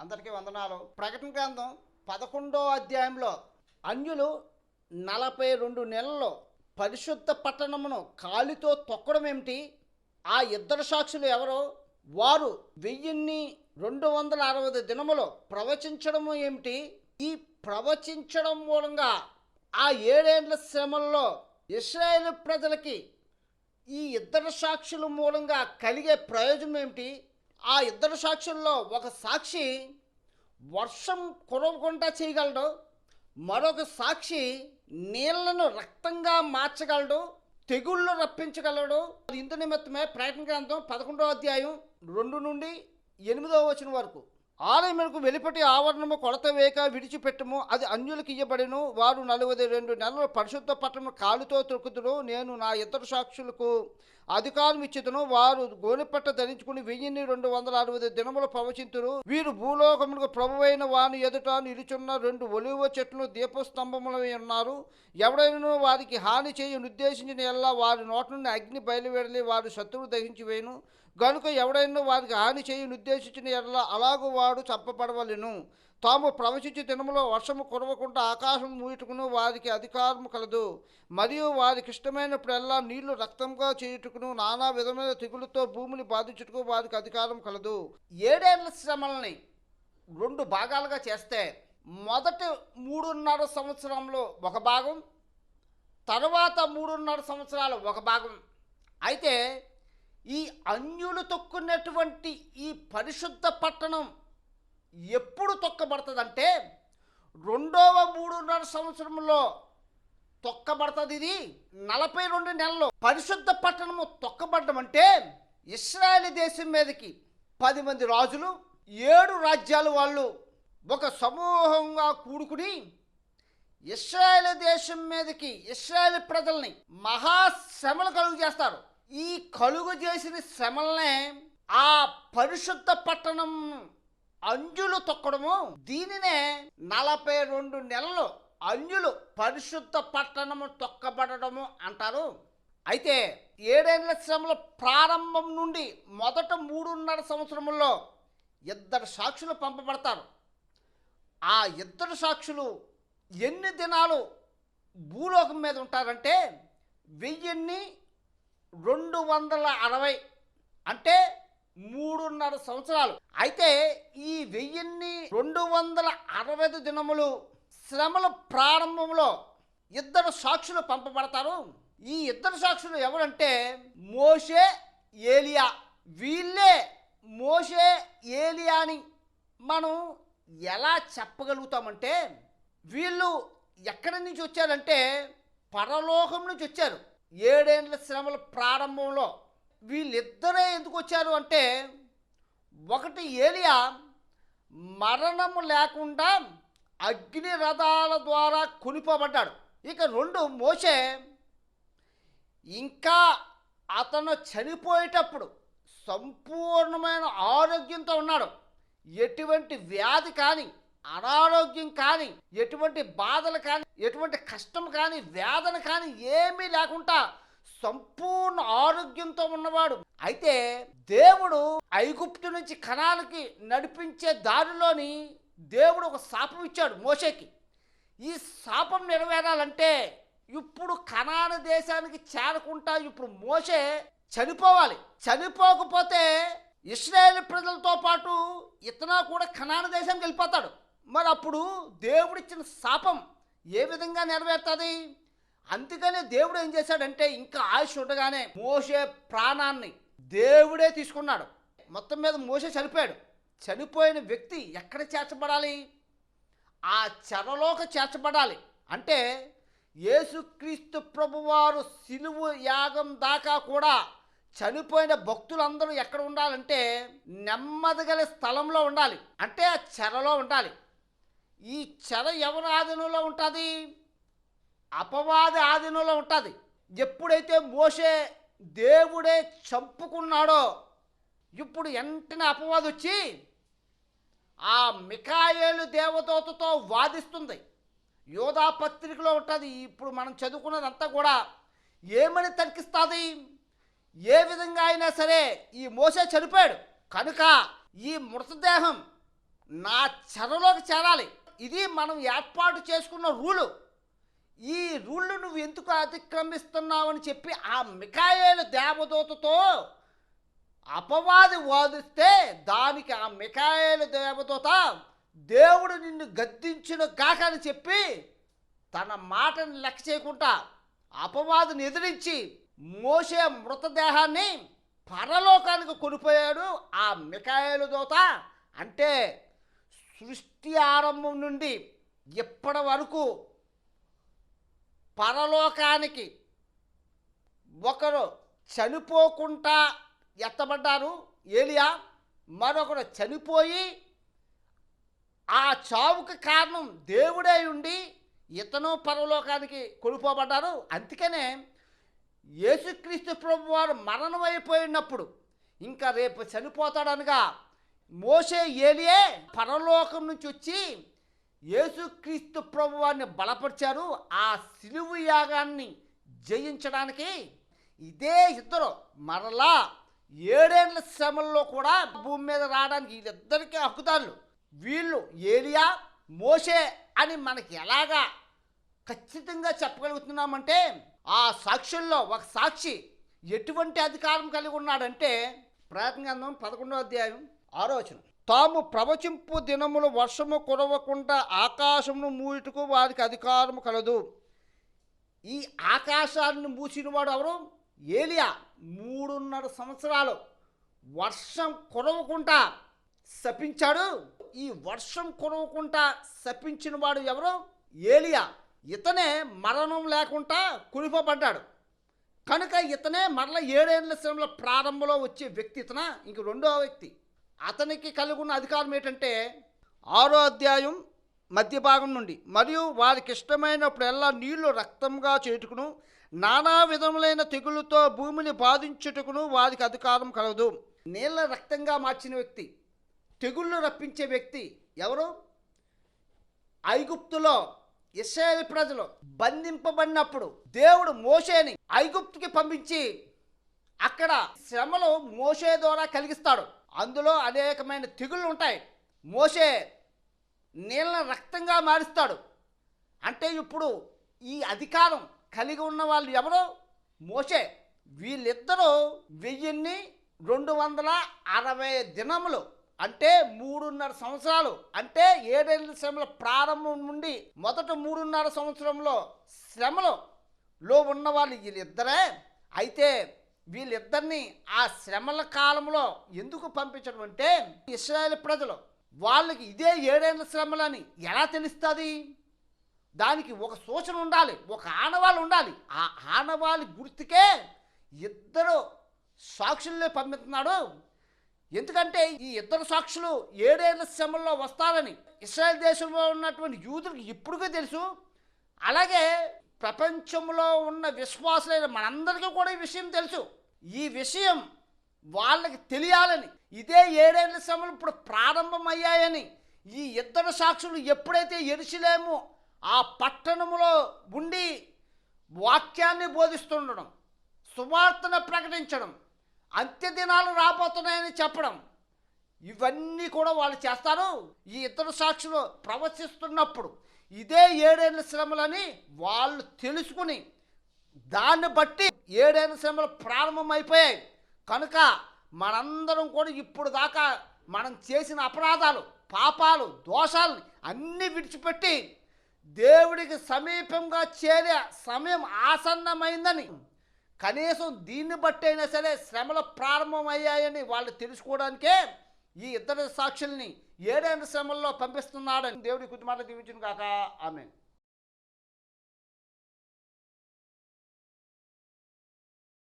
అందరికీ వందనాలు. ప్రకటన గ్రంథం పదకొండో అధ్యాయంలో అన్యులు నలభై రెండు నెలల్లో పరిశుద్ధ పట్టణమును కాలితో తొక్కడం ఏమిటి? ఆ ఇద్దరు సాక్షులు ఎవరో? వారు వెయ్యిన్ని రెండు వందల అరవై దినములో ప్రవచించడము ఏమిటి? ఈ ప్రవచించడం మూలంగా ఆ ఏడేండ్ల శ్రమల్లో ఇస్రాయేల్ ప్రజలకి ఈ ఇద్దరు సాక్షుల మూలంగా కలిగే ప్రయోజనం ఏమిటి? ఆ ఇద్దరు సాక్షుల్లో ఒక సాక్షి వర్షం కురవకుండా చేయగలడు. మరొక సాక్షి నీళ్ళను రక్తంగా మార్చగలడు. తెగుళ్ళు రప్పించగలడు. ఇందు నిమిత్తమే ప్రయత్న గ్రంథం పదకొండో అధ్యాయం రెండు నుండి ఎనిమిదవ వచనం వరకు. ఆలయములకు వెలుపటి ఆవరణము కొలత వేక విడిచిపెట్టము. అది అన్యులకు ఇయ్యబడిను. వారు నలభై రెండు నెలలు పరిశుద్ధ పట్టణము కాలుతో తొక్కుదును నేను నా ఇద్దరు సాక్షులకు అధికారం ఇచ్చేదను. వారు గోనెపట్ట ధరించుకుని వెయ్యిన్ని రెండు వందల అరవై దినములు ప్రవచింతురు. వీరు భూలోకములకు ప్రభువైన వాని ఎదుట నిలుచున్న రెండు ఒలివ చెట్లు దీపస్తంభములై ఉన్నారు ఎవడైనా వారికి హాని చేయ ఉద్దేశించిన ఎల్లా వారి నోట నుండి అగ్ని బయలువెడలి వారి శత్రువు దహించి వేయను గనుక ఎవడైనా వారికి హాని చేయని ఉద్దేశించిన ఎడల అలాగూ వాడు చంపబడవలను. తాము ప్రవచించే దినములో వర్షము కురవకుండా ఆకాశం మూయుటకును వారికి అధికారము కలదు. మరియు వారికి ఇష్టమైనప్పుడల్లా నీళ్ళు రక్తంగా చేయుటకును నానా విధమైన తెగులతో భూమిని బాధించుటకు వారికి అధికారం కలదు. ఏడేళ్ళ శ్రమల్ని రెండు భాగాలుగా చేస్తే మొదటి మూడున్నర సంవత్సరంలో ఒక భాగం తర్వాత మూడున్నర సంవత్సరాలు ఒక భాగం. అయితే ఈ అన్యులు తొక్కున్నటువంటి ఈ పరిశుద్ధ పట్టణం ఎప్పుడు తొక్కబడుతుందంటే రెండవ మూడున్నర సంవత్సరంలో తొక్కబడుతుంది ఇది. నలభై రెండు నెలల్లో పరిశుద్ధ పట్టణము తొక్కబడడం అంటే ఇస్రాయేల్ దేశం మీదకి పది మంది రాజులు ఏడు రాజ్యాలు వాళ్ళు ఒక సమూహంగా కూడుకుని ఇస్రాయేల్ దేశం మీదకి ఇస్రాయేల్ ప్రజల్ని మహాశ్రమలు కలుగు చేస్తారు. ఈ కలుగు చేసిన శ్రమలనే ఆ పరిశుద్ధ పట్టణం అంజులు తొక్కడము. దీనినే నలభై రెండు నెలలు అంజులు పరిశుద్ధ పట్టణము తొక్కబడము అంటారు. అయితే ఏడేళ్ళ శ్రమల ప్రారంభం నుండి మొదట మూడున్నర సంవత్సరముల్లో ఇద్దరు సాక్షులు పంపబడతారు. ఆ ఇద్దరు సాక్షులు ఎన్ని దినాలు భూలోకం మీద ఉంటారంటే వెయ్యిన్ని రెండు వందల అరవై. అంటే మూడున్నర సంవత్సరాలు. అయితే ఈ వెయ్యిన్ని రెండు వందల అరవై దినములు శ్రమల ప్రారంభంలో ఇద్దరు సాక్షులు పంపబడతారు. ఈ ఇద్దరు సాక్షులు ఎవరంటే మోషే ఏలియా. వీళ్ళే మోషే ఏలియాని మనం ఎలా చెప్పగలుగుతామంటే వీళ్ళు ఎక్కడి నుంచి వచ్చారంటే పరలోకం నుంచి వచ్చారు. ఏడేండ్ల శ్రమల ప్రారంభంలో వీళ్ళిద్దరే ఎందుకు వచ్చారు అంటే ఒకటి ఏలియా మరణము లేకుండా అగ్ని రథాల ద్వారా కొనిపోబడ్డాడు. ఇక రెండు మోసే ఇంకా అతను చనిపోయేటప్పుడు సంపూర్ణమైన ఆరోగ్యంతో ఉన్నాడు. ఎటువంటి వ్యాధి కానీ అనారోగ్యం కానీ ఎటువంటి బాధలు కానీ ఎటువంటి కష్టం కానీ వేదన కానీ ఏమీ లేకుండా సంపూర్ణ ఆరోగ్యంతో ఉన్నవాడు. అయితే దేవుడు ఐగుప్తు నుంచి కణాలకి నడిపించే దారిలోని దేవుడు ఒక శాపం ఇచ్చాడు మోషేకి. ఈ శాపం నెరవేరాలంటే ఇప్పుడు కణాన దేశానికి చేరకుండా ఇప్పుడు మోసే చనిపోవాలి. చనిపోకపోతే ఇస్రాయేల్ ప్రజలతో పాటు ఇతను కూడా కణాన దేశానికి వెళ్ళిపోతాడు. మరి అప్పుడు దేవుడిచ్చిన శాపం ఏ విధంగా నెరవేరుతుంది? అందుకనే దేవుడు ఏం చేశాడంటే ఇంకా ఆయుష్ ఉండగానే మోసే ప్రాణాన్ని దేవుడే తీసుకున్నాడు. మొత్తం మీద మోసే చనిపోయాడు. చనిపోయిన వ్యక్తి ఎక్కడ చేర్చబడాలి? ఆ చెరలోకి చేర్చబడాలి. అంటే యేసుక్రీస్తు ప్రభువారు సిలువు యాగం దాకా కూడా చనిపోయిన భక్తులందరూ ఎక్కడ ఉండాలంటే నెమ్మదిగల స్థలంలో ఉండాలి. అంటే ఆ చెరలో ఉండాలి. ఈ చెర ఎవరి ఆధీనంలో ఉంటుంది. అపవాద ఆధీనంలో ఉంటుంది. ఎప్పుడైతే మోసే దేవుడే చంపుకున్నాడో ఇప్పుడు వెంటనే అపవాదు వచ్చి ఆ మికాయేలు దేవదూతతో వాదిస్తుంది. యోధా పత్రికలో ఉంటుంది. ఇప్పుడు మనం చదువుకున్నదంతా కూడా ఏమని తనిఖిస్తుంది? ఏ విధంగా అయినా సరే ఈ మోసే చనిపోయాడు. కనుక ఈ మృతదేహం నా చెరలోకి చేరాలి. ఇది మనం ఏర్పాటు చేసుకున్న రూలు. ఈ రూళ్ళు నువ్వు ఎందుకు అతిక్రమిస్తున్నావని చెప్పి ఆ మికాయేలు దేవదూతతో అపవాది వాదిస్తే దానికి ఆ మికాయేలు దేవదూత దేవుడు నిన్ను గద్దించిన కాక అని చెప్పి తన మాటను లెక్క చేయకుండా అపవాదిని ఎదిరించి మోసే మృతదేహాన్ని పరలోకానికి కొనిపోయాడు ఆ మికాయలు దూత. అంటే సృష్టి ఆరంభం నుండి ఇప్పటి వరకు పరలోకానికి ఒకరు చనిపోకుండా ఎత్తబడ్డారు ఏలియా మరొకరు చనిపోయి ఆ చావుకి కారణం దేవుడే ఉండి ఇతను పరలోకానికి కొనుపోబడ్డారు అందుకనే యేసుక్రీస్తు ప్రభు వారు మరణమైపోయినప్పుడు ఇంకా రేపు చనిపోతాడనగా మోసే ఏలియే పరలోకం నుంచి వచ్చి యేసుక్రీస్తు ప్రభువాన్ని బలపరిచారు. ఆ సిలువు యాగాన్ని జయించడానికి ఇదే ఇద్దరు మరలా ఏడేళ్ళ శ్రమల్లో కూడా భూమి మీద రావడానికి వీళ్ళిద్దరికీ హక్కుదారులు. వీళ్ళు ఏలియా మోసే అని మనకి ఎలాగా ఖచ్చితంగా చెప్పగలుగుతున్నామంటే ఆ సాక్షుల్లో ఒక సాక్షి ఎటువంటి అధికారం కలిగి ఉన్నాడంటే ప్రయత్నం పదకొండో అధ్యాయం ఆలోచన తాము ప్రవచింపు దినములు వర్షము కురవకుండా ఆకాశమును మూయుటకు వారికి అధికారము కలదు. ఈ ఆకాశాన్ని మూసినవాడు ఎవరు? ఏలియా. మూడున్నర సంవత్సరాలు వర్షం కురవకుండా శపించాడు. ఈ వర్షం కురవకుండా శపించిన వాడు ఎవరు? ఏలియా. ఇతనే మరణం లేకుండా కురిపబడ్డాడు. కనుక ఇతనే మరల ఏడేళ్ళ శ్రమల ప్రారంభంలో వచ్చే వ్యక్తి ఇతన? ఇంక రెండో వ్యక్తి. అతనికి కలిగి ఉన్న అధికారం ఏంటంటే ఆరో అధ్యాయం మధ్య భాగం నుండి మరియు వారికి ఇష్టమైనప్పుడు ఎలా నీళ్ళు రక్తంగా చేటుకును నానా విధములైన తెగులతో భూమిని బాధించుటకును వారికి అధికారం కలదు నీళ్ళ రక్తంగా మార్చిన వ్యక్తి తెగుళ్ళు రప్పించే వ్యక్తి ఎవరు? ఐగుప్తులో ఇస్రాయేల్ ప్రజలు బంధింపబడినప్పుడు దేవుడు మోషేని ఐగుప్తుకి పంపించి అక్కడ శ్రమలు మోషే ద్వారా కలిగిస్తాడు. అందులో అనేకమైన తెగుళ్ళు ఉంటాయి. మోషే నీళ్ళ రక్తంగా మారుస్తాడు. అంటే ఇప్పుడు ఈ అధికారం కలిగి ఉన్న వాళ్ళు ఎవరు? మోసే వీళ్ళిద్దరూ వెయ్యిన్ని రెండు వందల అరవై దినములు అంటే మూడున్నర సంవత్సరాలు అంటే ఏడేళ్ళ శ్రమల ప్రారంభం నుండి మొదట మూడున్నర సంవత్సరంలో శ్రమలో లో ఉన్న వాళ్ళు వీళ్ళిద్దరే. అయితే వీళ్ళిద్దరిని ఆ శ్రమల కాలంలో ఎందుకు పంపించడం అంటే ఇస్రాయేల్ ప్రజలు వాళ్ళకి ఇదే ఏడేళ్ళ శ్రమలని ఎలా తెలుస్తుంది? దానికి ఒక సూచన ఉండాలి ఒక ఆనవాళ్ళు ఉండాలి. ఆ ఆనవాళి గుర్తుకే ఇద్దరు సాక్షుల్ని పంపిస్తున్నాడు. ఎందుకంటే ఈ ఇద్దరు సాక్షులు ఏడేళ్ళ శ్రమల్లో వస్తారని ఇస్రాయల్ దేశంలో ఉన్నటువంటి యూదులకు ఇప్పుడుకే తెలుసు. అలాగే ప్రపంచంలో ఉన్న విశ్వాసులైన మనందరికీ కూడా ఈ విషయం తెలుసు. ఈ విషయం వాళ్ళకి తెలియాలని ఇదే ఏడేళ్ళ శ్రమలు ఇప్పుడు ప్రారంభమయ్యాయని ఈ ఇద్దరు సాక్షులు ఎప్పుడైతే ఎరుసలేము ఆ పట్టణములో ఉండి వాక్యాన్ని బోధిస్తుండడం సువార్తను ప్రకటించడం అంత్య దినాలు రాబోతున్నాయని చెప్పడం ఇవన్నీ కూడా వాళ్ళు చేస్తారు. ఈ ఇద్దరు సాక్షులు ప్రవశిస్తున్నప్పుడు ఇదే ఏడేళ్ళ శ్రమలని వాళ్ళు తెలుసుకుని దాన్ని బట్టి ఏడైన శ్రమలు ప్రారంభమైపోయాయి కనుక మనందరం కూడా ఇప్పుడు దాకా మనం చేసిన అపరాధాలు పాపాలు దోషాలని అన్నీ విడిచిపెట్టి దేవుడికి సమీపంగా చేరే సమయం ఆసన్నమైందని కనీసం దీన్ని బట్టి అయినా సరే శ్రమలు ప్రారంభమయ్యాయని వాళ్ళు తెలుసుకోవడానికే ఈ ఇద్దరు సాక్షుల్ని ఏడైన శ్రమల్లో పంపిస్తున్నాడని దేవుడి కుటుంబాన్ని దీవించిన కాక ఆమె